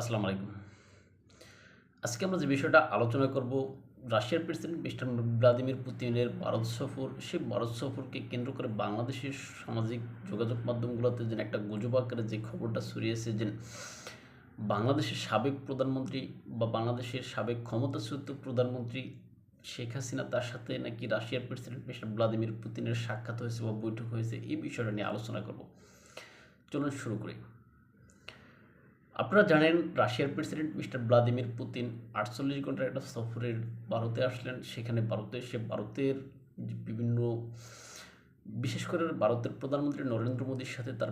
আসসালামু আলাইকুম। আজকে আমরা যে বিষয়টা আলোচনা করব, রাশিয়ার প্রেসিডেন্ট মিস্টার ভ্লাদিমির পুতিনের ভারত সফর। সেই ভারত সফরকে কেন্দ্র করে বাংলাদেশের সামাজিক যোগাযোগ মাধ্যমগুলোতে যেন একটা গুজব আকারে যে খবরটা ছড়িয়েছে যে বাংলাদেশের সাবেক প্রধানমন্ত্রী বা বাংলাদেশের সাবেক ক্ষমতাচ্যুত প্রধানমন্ত্রী শেখ হাসিনা তার সাথে নাকি রাশিয়ার প্রেসিডেন্ট মিস্টার ভ্লাদিমির পুতিনের সাক্ষাৎ হয়েছে বা বৈঠক হয়েছে, এই বিষয়টা নিয়ে আলোচনা করব। চলুন শুরু করি। আপনারা জানেন রাশিয়ার প্রেসিডেন্ট মিস্টার ভ্লাদিমির পুতিন আটচল্লিশ ঘণ্টার একটা সফরের ভারতে আসলেন। সেখানে ভারতে এসে ভারতের বিভিন্ন, বিশেষ করে ভারতের প্রধানমন্ত্রী নরেন্দ্র মোদীর সাথে তার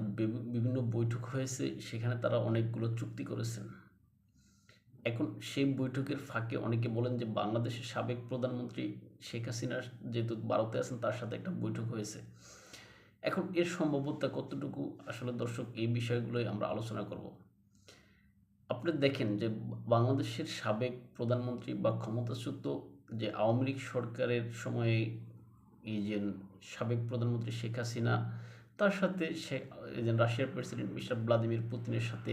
বিভিন্ন বৈঠক হয়েছে। সেখানে তারা অনেকগুলো চুক্তি করেছেন। এখন সেই বৈঠকের ফাঁকে অনেকে বলেন যে বাংলাদেশের সাবেক প্রধানমন্ত্রী শেখ হাসিনা যেহেতু ভারতে আছেন, তার সাথে একটা বৈঠক হয়েছে। এখন এর সম্ভাব্যতা কতটুকু? আসলে দর্শক, এই বিষয়গুলোই আমরা আলোচনা করব। আপনি দেখেন যে বাংলাদেশের সাবেক প্রধানমন্ত্রী বা ক্ষমতাচ্যুত যে আওয়ামী লীগ সরকারের সময়ে এই যে সাবেক প্রধানমন্ত্রী শেখ হাসিনা, তার সাথে সে রাশিয়ার প্রেসিডেন্ট মিস্টার ভ্লাদিমির পুতিনের সাথে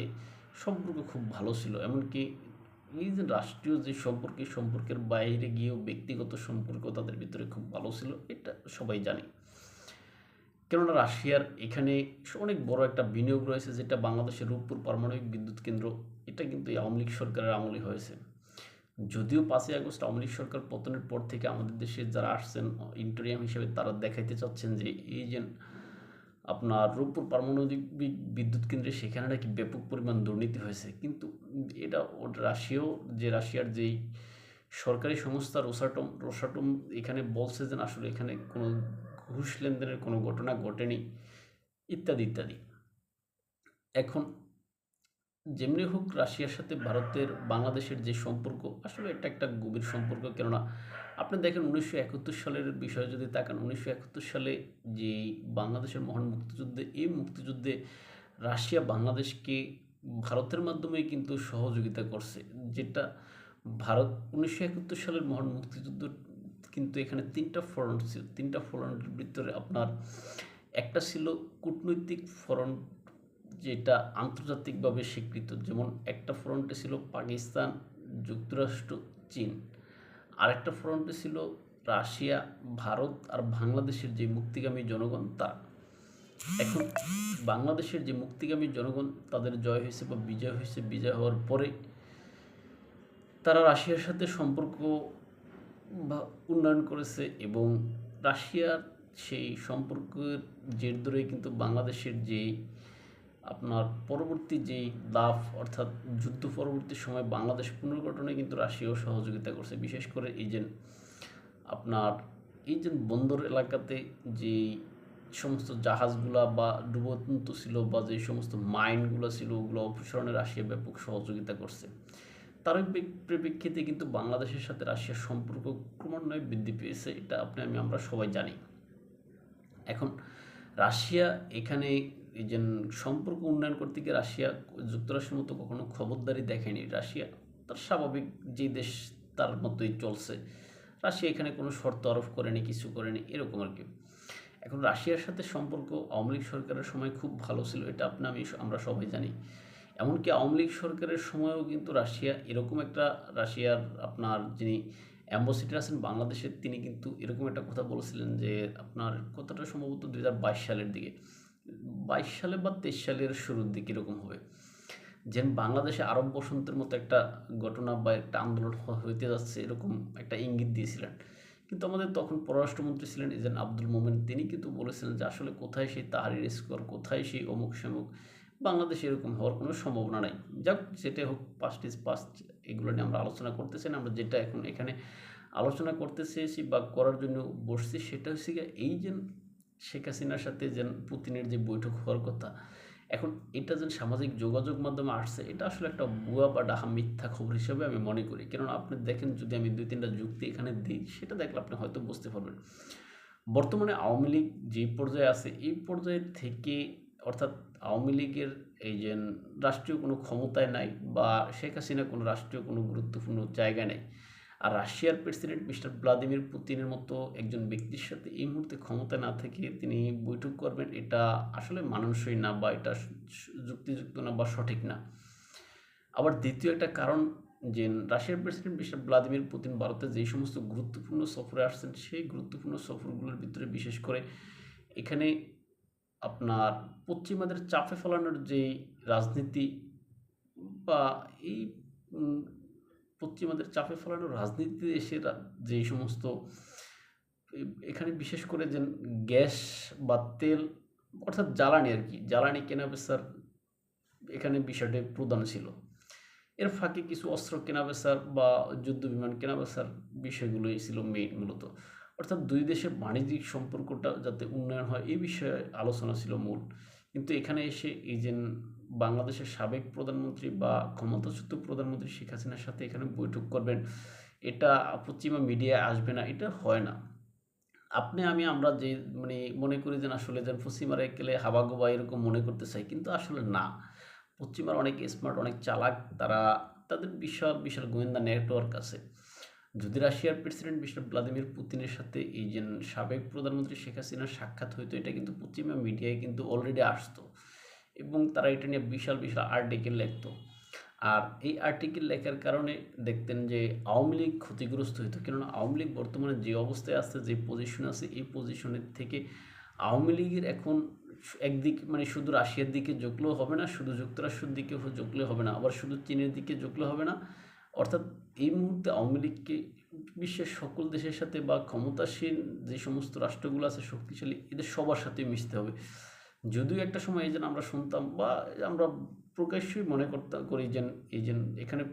সম্পর্ক খুব ভালো ছিল। এমনকি এই যে রাষ্ট্রীয় যে সম্পর্ক, সম্পর্কের বাইরে গিয়েও ব্যক্তিগত সম্পর্ক তাদের ভিতরে খুব ভালো ছিল, এটা সবাই জানে। কেননা রাশিয়ার এখানে অনেক বড় একটা বিনিয়োগ রয়েছে, যেটা বাংলাদেশের রূপপুর পারমাণবিক বিদ্যুৎ কেন্দ্র, এটা কিন্তু আওয়ামী লীগ সরকারের আমলে হয়েছে। যদিও পাঁচই আগস্ট আওয়ামী লীগ সরকার পতনের পর থেকে আমাদের দেশে যারা আসছেন ইন্টোরিয়াম হিসেবে তারা দেখাইতে চাচ্ছেন যে, এই যে আপনার রূপপুর পারমাণবিক বিদ্যুৎ কেন্দ্রে সেখানে নাকি ব্যাপক পরিমাণ দুর্নীতি হয়েছে। কিন্তু এটা রাশিয়াও, যে রাশিয়ার যেই সরকারি সংস্থা রোসাটম রোসাটম এখানে বলছে যে আসলে এখানে কোনো ঘুষ লেনদেনের কোনো ঘটনা ঘটেনি, ইত্যাদি ইত্যাদি। এখন যেমনি হোক রাশিয়ার সাথে ভারতের বাংলাদেশের যে সম্পর্ক, আসলে এটা একটা গভীর সম্পর্ক। কেননা আপনি দেখেন উনিশশো একাত্তর সালের বিষয়ে যদি তাকান, উনিশশো একাত্তর সালে যে বাংলাদেশের মহান মুক্তিযুদ্ধে, এই মুক্তিযুদ্ধে রাশিয়া বাংলাদেশকে ভারতের মাধ্যমে কিন্তু সহযোগিতা করছে, যেটা ভারত উনিশশো একাত্তর সালের মহান মুক্তিযুদ্ধ কিন্তু এখানে তিনটা ফ্রন্ট ছিল। তিনটা ফ্রন্টের ভিতরে আপনার একটা ছিল কূটনৈতিক ফ্রন্ট যেটা আন্তর্জাতিকভাবে স্বীকৃত। যেমন একটা ফ্রন্টে ছিল পাকিস্তান, যুক্তরাষ্ট্র, চীন। আরেকটা ফ্রন্টে ছিল রাশিয়া, ভারত আর বাংলাদেশের যে মুক্তিগামী জনগণ তারা এখন বাংলাদেশের যে মুক্তিগামী জনগণ, তাদের জয় হয়েছে বা বিজয় হয়েছে, বিজয় হওয়ার পরে তারা রাশিয়ার সাথে সম্পর্ক বা উন্নয়ন করেছে এবং রাশিয়ার সেই সম্পর্কের জের ধরেই কিন্তু বাংলাদেশের যেই আপনার পরবর্তী যেই লাভ অর্থাৎ যুদ্ধ পরবর্তী সময় বাংলাদেশ পুনর্গঠনে কিন্তু রাশিয়াও সহযোগিতা করছে। বিশেষ করে এই যে আপনার এই যে বন্দর এলাকাতে যে সমস্ত জাহাজগুলা বা ডুবন্ত ছিল বা যে সমস্ত মাইনগুলো ছিল, ওগুলো অপসারণে রাশিয়া ব্যাপক সহযোগিতা করছে। তার পরি- পরিপ্রেক্ষিতে কিন্তু বাংলাদেশের সাথে রাশিয়ার সম্পর্ক ক্রমান্বয়ে বৃদ্ধি পেয়েছে, এটা আপনি, আমি, আমরা সবাই জানি। এখন রাশিয়া এখানে এই যে সম্পর্ক উন্নয়ন করতে গিয়ে রাশিয়া যুক্তরাষ্ট্রের মতো কখনো খবরদারি দেখেনি। রাশিয়া তার স্বাভাবিক যে দেশ তার মতোই চলছে। রাশিয়া এখানে কোনো শর্ত আরোপ করেনি, কিছু করেনি, এরকম আর কি। এখন রাশিয়ার সাথে সম্পর্ক আওয়ামী লীগ সরকারের সময় খুব ভালো ছিল, এটা আপনি, আমি, আমরা সবাই জানি। এমনকি আওয়ামী লীগ সরকারের সময়ও কিন্তু রাশিয়া এরকম একটা, রাশিয়ার আপনার যিনি অ্যাম্বাসিডার আছেন বাংলাদেশের, তিনি কিন্তু এরকম একটা কথা বলেছিলেন যে আপনার কথাটা সম্ভবত দু সালের দিকে। বাইশ সালে বা তেইশ সালের শুরুর দিকে এরকম হবে। যেন বাংলাদেশে আরব বসন্তের মতো একটা ঘটনা বা একটা আন্দোলন হইতে যাচ্ছে এরকম একটা ইঙ্গিত দিয়েছিলেন। কিন্তু আমাদের তখন পররাষ্ট্রমন্ত্রী ছিলেন ইজেন আব্দুল মোমেন। তিনি কিন্তু বলেছিলেন যে আসলে কোথায় সেই তাহারির স্কোর কোথায় সেই অমুক সমুক বাংলাদেশে এরকম হওয়ার কোনো সম্ভাবনা নাই। যাক যেটা হোক পাস্ট ইজ পাস্ট এগুলো নিয়ে আমরা আলোচনা করতেছি না। আমরা যেটা এখন এখানে আলোচনা করতে চেয়েছি বা করার জন্য বসছি, সেটা হচ্ছে এই যে শেখ হাসিনার সাথে যেন পুতিনের যে বৈঠক হওয়ার কথা, এখন এটা যেন সামাজিক যোগাযোগ মাধ্যমে আসছে, এটা আসলে একটা বুয়া বা ডাহা মিথ্যা খবর হিসেবে আমি মনে করি। কেননা আপনি দেখেন, যদি আমি দুই তিনটা যুক্তি এখানে দিই, সেটা দেখলে আপনি হয়তো বুঝতে পারবেন। বর্তমানে আওয়ামী লীগ যে পর্যায়ে আছে, এই পর্যায়ে থেকে অর্থাৎ আওয়ামী লীগের এই যে রাষ্ট্রীয় কোনো ক্ষমতায় নাই বা শেখ হাসিনা কোনো রাষ্ট্রীয় কোনো গুরুত্বপূর্ণ জায়গা নেই। আর রাশিয়ার প্রেসিডেন্ট মিস্টার ভ্লাদিমির পুতিনের মতো একজন ব্যক্তির সাথে এই মুহূর্তে ক্ষমতা না থেকে তিনি বৈঠক করবেন, এটা আসলে মানানসই না বা এটা যুক্তিযুক্ত না বা সঠিক না। আবার দ্বিতীয় একটা কারণ যে রাশিয়ার প্রেসিডেন্ট মিস্টার ভ্লাদিমির পুতিন ভারতে যেই সমস্ত গুরুত্বপূর্ণ সফরে আসছেন, সেই গুরুত্বপূর্ণ সফরগুলোর ভিতরে বিশেষ করে এখানে আপনার পশ্চিমাদের চাপে ফেলানোর যে রাজনীতি বা এই পশ্চিমাদের চাপে ফেলানোর রাজনীতি এসে যেই সমস্ত এখানে বিশেষ করে যে গ্যাস বা তেল, অর্থাৎ জ্বালানি আর কি, জ্বালানি কেনা বেচার এখানে বিষয়টি প্রধান ছিল। এর ফাঁকে কিছু অস্ত্র কেনা বেচার বা যুদ্ধ বিমান কেনা বেচার বিষয়গুলোই ছিল মেইন মূলত। অর্থাৎ দুই দেশের বাণিজ্যিক সম্পর্কটা যাতে উন্নয়ন হয় এই বিষয়ে আলোচনা ছিল মূল। কিন্তু এখানে এসে এই যে বাংলাদেশের সাবেক প্রধানমন্ত্রী বা ক্ষমতাচ্যুত প্রধানমন্ত্রী শেখ হাসিনার সাথে এখানে বৈঠক করবেন, এটা পশ্চিমা মিডিয়ায় আসবে না, এটা হয় না। আপনি, আমি, আমরা যে মানে মনে করি যে আসলে যেন পশ্চিমারা গেলে হাবাগোবা এরকম মনে করতে চাই কিন্তু আসলে না। পশ্চিমার অনেক স্মার্ট অনেক চালাক, তারা, তাদের বিশাল বিশাল গোয়েন্দা নেটওয়ার্ক আছে। যদি রাশিয়ার প্রেসিডেন্ট মিস্টার ভ্লাদিমির পুতিনের সাথে এই যে সাবেক প্রধানমন্ত্রী শেখ হাসিনার সাক্ষাৎ হইতো, এটা কিন্তু পশ্চিমা মিডিয়ায় কিন্তু অলরেডি আসতো। এবং তারা এটা নিয়ে বিশাল বিশাল আর্টিকেল লিখতো। আর এই আর্টিকেল লেখার কারণে দেখতেন যে আওয়ামী লীগ ক্ষতিগ্রস্ত হতো কেননা আওয়ামী লীগ বর্তমানে যে অবস্থায় আছে, যে পজিশন আছে, এই পজিশনের থেকে আওয়ামী লীগের এখন একদিক মানে শুধু রাশিয়ার দিকে ঝুঁকলেও হবে না, শুধু যুক্তরাষ্ট্রের দিকে ঝুঁকলে হবে না, আবার শুধু চীনের দিকে ঝুঁকলে হবে না। অর্থাৎ এই মুহূর্তে আওয়ামী লীগকে বিশ্বের সকল দেশের সাথে বা ক্ষমতাসীন যে সমস্ত রাষ্ট্রগুলো আছে শক্তিশালী, এদের সবার সাথে মিশতে হবে। যদিও একটা সময় এই যেন আমরা শুনতাম বা আমরা প্রকাশ্যই মনে করতাম করি যে এই যে এখানে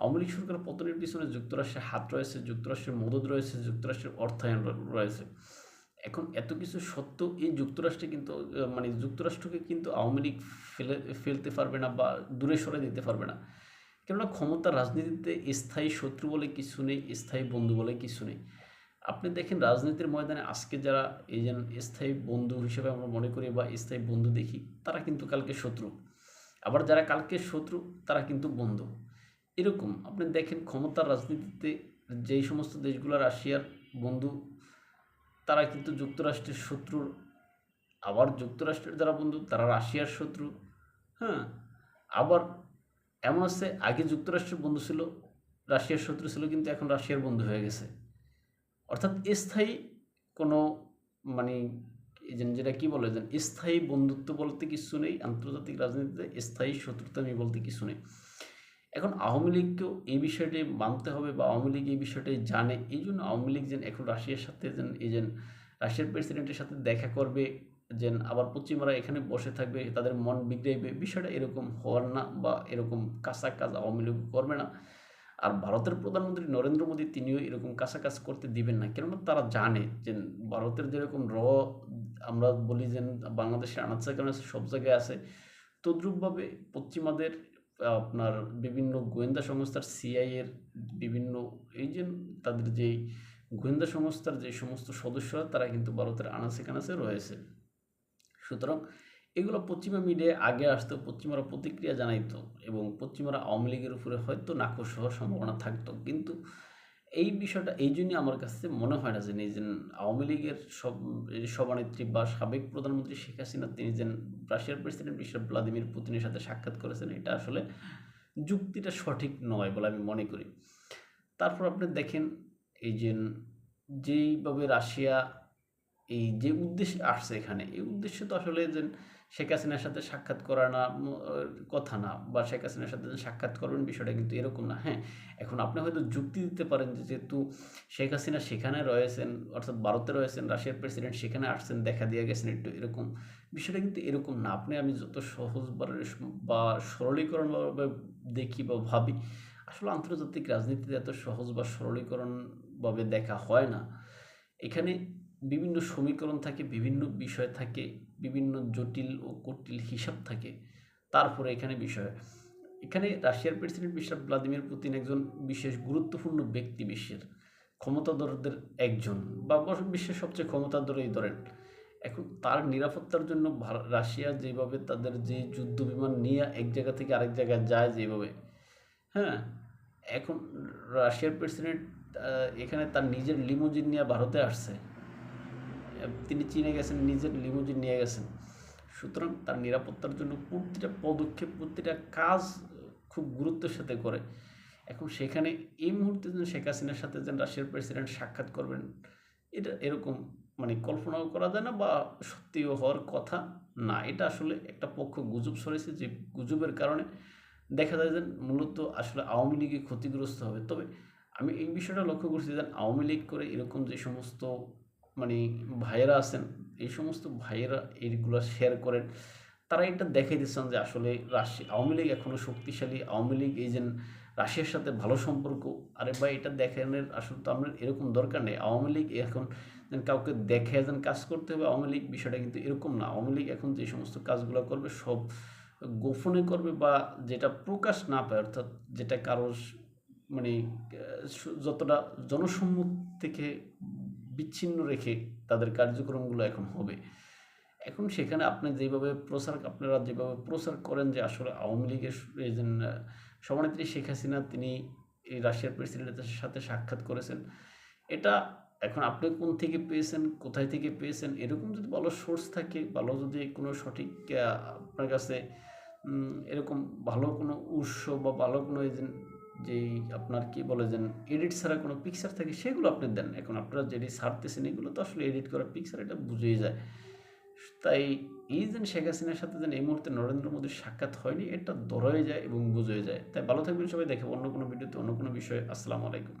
আওয়ামী লীগ সরকার পতনের পিছনে যুক্তরাষ্ট্রের হাত রয়েছে, যুক্তরাষ্ট্রের মদত রয়েছে, যুক্তরাষ্ট্রের অর্থায়ন রয়েছে। এখন এত কিছু সত্ত্বেও এই যুক্তরাষ্ট্রে কিন্তু মানে যুক্তরাষ্ট্রকে কিন্তু আওয়ামী লীগ ফেলে, ফেলতে পারবে না বা দূরে সরে দিতে পারবে না। কেননা ক্ষমতার রাজনীতিতে স্থায়ী শত্রু বলে কিছু নেই, স্থায়ী বন্ধু বলে কিছু নেই। আপনি দেখেন রাজনীতির ময়দানে আজকে যারা এই যেন স্থায়ী বন্ধু হিসেবে আমরা মনে করি বা স্থায়ী বন্ধু দেখি, তারা কিন্তু কালকে শত্রু। আবার যারা কালকে শত্রু, তারা কিন্তু বন্ধু। এরকম আপনি দেখেন ক্ষমতার রাজনীতিতে যেই সমস্ত দেশগুলো, রাশিয়ার বন্ধু, তারা কিন্তু যুক্তরাষ্ট্রের শত্রুর আবার যুক্তরাষ্ট্রের যারা বন্ধু, তারা রাশিয়ার শত্রু হ্যাঁ? আবার এমন আছে আগে যুক্তরাষ্ট্রের বন্ধু ছিল, রাশিয়ার শত্রু ছিল, কিন্তু এখন রাশিয়ার বন্ধু হয়ে গেছে। অর্থাৎ স্থায়ী কোনো মানে যেটা কি বলে যেন স্থায়ী বন্ধুত্ব বলতে কিছু নেই, আন্তর্জাতিক রাজনীতিতে স্থায়ী শত্রুতা নেই বলতে কিছু নেই। এখন আওয়ামী লীগকেও এই বিষয়টি মানতে হবে বা আওয়ামী লীগ এই বিষয়টাই জানে। এই জন্য আওয়ামী লীগ যেন এখন রাশিয়ার সাথে যেন এই যেন রাশিয়ার প্রেসিডেন্টের সাথে দেখা করবে যেন আবার পশ্চিমারা এখানে বসে থাকবে, তাদের মন বিগড়াইবে, বিষয়টা এরকম হওয়ার না বা এরকম কাঁচা কাজ আওয়ামী লীগ করবে না। আর ভারতের প্রধানমন্ত্রী নরেন্দ্র মোদী তিনিও এরকম কাঁচা কাজ করতে দিবেন না। কেননা তারা জানে যে ভারতের যেরকম র, আমরা বলি যে বাংলাদেশের আনাচে কানাচে সব জায়গায় আছে। তদ্রূপভাবে পশ্চিমাদের, আপনার বিভিন্ন গোয়েন্দা সংস্থার সিআইয়ের বিভিন্ন এই যে তাদের যেই গোয়েন্দা সংস্থার যে সমস্ত সদস্যরা, তারা কিন্তু ভারতের আনাচে কানাচে রয়েছে। সুতরাং এগুলো পশ্চিমা মিডিয়ায় আগে আসতো, পশ্চিমারা প্রতিক্রিয়া জানাইতো এবং পশ্চিমারা আওয়ামী লীগের উপরে হয়তো নাকশ হওয়ার সম্ভাবনা থাকতো। কিন্তু এই বিষয়টা এই জন্যই আমার কাছে মনে হয় না যে যে আওয়ামী লীগের সব সভানেত্রী বা সাবেক প্রধানমন্ত্রী শেখ হাসিনা, তিনি যে রাশিয়ার প্রেসিডেন্ট বিশ্ব ভ্লাদিমির পুতিনের সাথে সাক্ষাৎ করেছেন, এটা আসলে যুক্তিটা সঠিক নয় বলে আমি মনে করি। তারপর আপনি দেখেন এই যে যেইভাবে রাশিয়া এই যে উদ্দেশ্যে আসছে এখানে, এই উদ্দেশ্য তো আসলে যে শেখ হাসিনার সাথে সাক্ষাৎ করা না কথা না, বা শেখ হাসিনার সাথে সাক্ষাৎ করবেন বিষয়টা কিন্তু এরকম না। হ্যাঁ এখন আপনি হয়তো যুক্তি দিতে পারেন যে যেহেতু শেখ হাসিনা সেখানে রয়েছেন, অর্থাৎ ভারতে রয়েছেন, রাশিয়ার প্রেসিডেন্ট সেখানে আসছেন, দেখা দিয়ে গেছেন একটু এরকম, বিষয়টা কিন্তু এরকম না। আপনি আমি যত সহজ বা সরলীকরণভাবে দেখি বা ভাবি, আসলে আন্তর্জাতিক রাজনীতিতে এত সহজ বা সরলীকরণভাবে দেখা হয় না। এখানে বিভিন্ন সমীকরণ থাকে, বিভিন্ন বিষয় থাকে, বিভিন্ন জটিল ও কটিল হিসাব থাকে। তারপরে এখানে বিষয়, এখানে রাশিয়ার প্রেসিডেন্ট মিস্টার ভ্লাদিমির পুতিন একজন বিশেষ গুরুত্বপূর্ণ ব্যক্তি বিশ্বের, ক্ষমতাধরদের একজন বা বিশ্বের সবচেয়ে ক্ষমতাধরেই ধরেন। এখন তার নিরাপত্তার জন্য রাশিয়া যেভাবে তাদের যে যুদ্ধ বিমান নিয়ে এক জায়গা থেকে আরেক জায়গায় যায় যেভাবে হ্যাঁ? এখন রাশিয়ার প্রেসিডেন্ট এখানে তার নিজের লিমোজিন নিয়ে ভারতে আসছে। তিনি চীনে গেছেন নিজের লিমুজিন নিয়ে গেছেন। সুতরাং তার নিরাপত্তার জন্য প্রতিটা পদক্ষেপ, প্রতিটা কাজ খুব গুরুত্বের সাথে করে। এখন সেখানে এই মুহূর্তে যেন শেখ হাসিনার সাথে যেন রাশিয়ার প্রেসিডেন্ট সাক্ষাৎ করবেন, এটা এরকম মানে কল্পনাও করা যায় না বা সত্যিও হওয়ার কথা না। এটা আসলে একটা পক্ষ গুজব সরেছে যে গুজবের কারণে দেখা যায় যে মূলত আসলে আওয়ামী লীগে ক্ষতিগ্রস্ত হবে। তবে আমি এই বিষয়টা লক্ষ্য করছি যে আওয়ামী লীগ করে এরকম যে সমস্ত মানে ভাইয়েরা আছেন, এই সমস্ত ভাইয়েরা এইগুলো শেয়ার করেন তারা এটা দেখাই দিচ্ছেন যে আসলে রাশিয়া আওয়ামী লীগ এখনও শক্তিশালী। আওয়ামী লীগ এই যে রাশিয়ার সাথে ভালো সম্পর্ক, আরে ভাই এটা দেখানোর আসলে তো আমরা এরকম দরকার নেই। আওয়ামী লীগ এখন যেন কাউকে দেখে যেন কাজ করতে হবে, আওয়ামী লীগ বিষয়টা কিন্তু এরকম না। আওয়ামী লীগ এখন যে সমস্ত কাজগুলো করবে, সব গোপনে করবে বা যেটা প্রকাশ না পায়, অর্থাৎ যেটা কারোর মানে যতটা জনসম্মুখ থেকে বিচ্ছিন্ন রেখে তাদের কার্যক্রমগুলো এখন হবে। এখন সেখানে আপনি যেভাবে প্রচার আপনারা যেভাবে প্রচার করেন যে আসলে আওয়ামী লীগের সভানেত্রী শেখ হাসিনা তিনি এই রাশিয়ার প্রেসিডেন্টের সাথে সাক্ষাৎ করেছেন। এটা এখন আপনি কোন থেকে পেয়েছেন, কোথায় থেকে পেয়েছেন, এরকম যদি ভালো সোর্স থাকে, ভালো যদি কোনো সঠিক আপনার কাছে এরকম ভালো কোনো উৎস বা ভালো কোনো যেই আপনার কি বলে যেন এডিট ছাড়া কোনো পিকচার থাকে, সেগুলো আপনি দেন। এখন আপনারা যেটি ছাড়তেছেন, এগুলো তো আসলে এডিট করা পিকচার এটা বুঝেই যায়। তাই এই যেন শেখ হাসিনার সাথে যেন এই মুহূর্তে নরেন্দ্র মোদীর সাক্ষাৎ হয়নি, এটা ধরাই যায় এবং বুঝে যায়। তাই ভালো থাকবেন সবাই, দেখে অন্য কোনো ভিডিওতে অন্য কোনো বিষয়ে। আসসালামু আলাইকুম।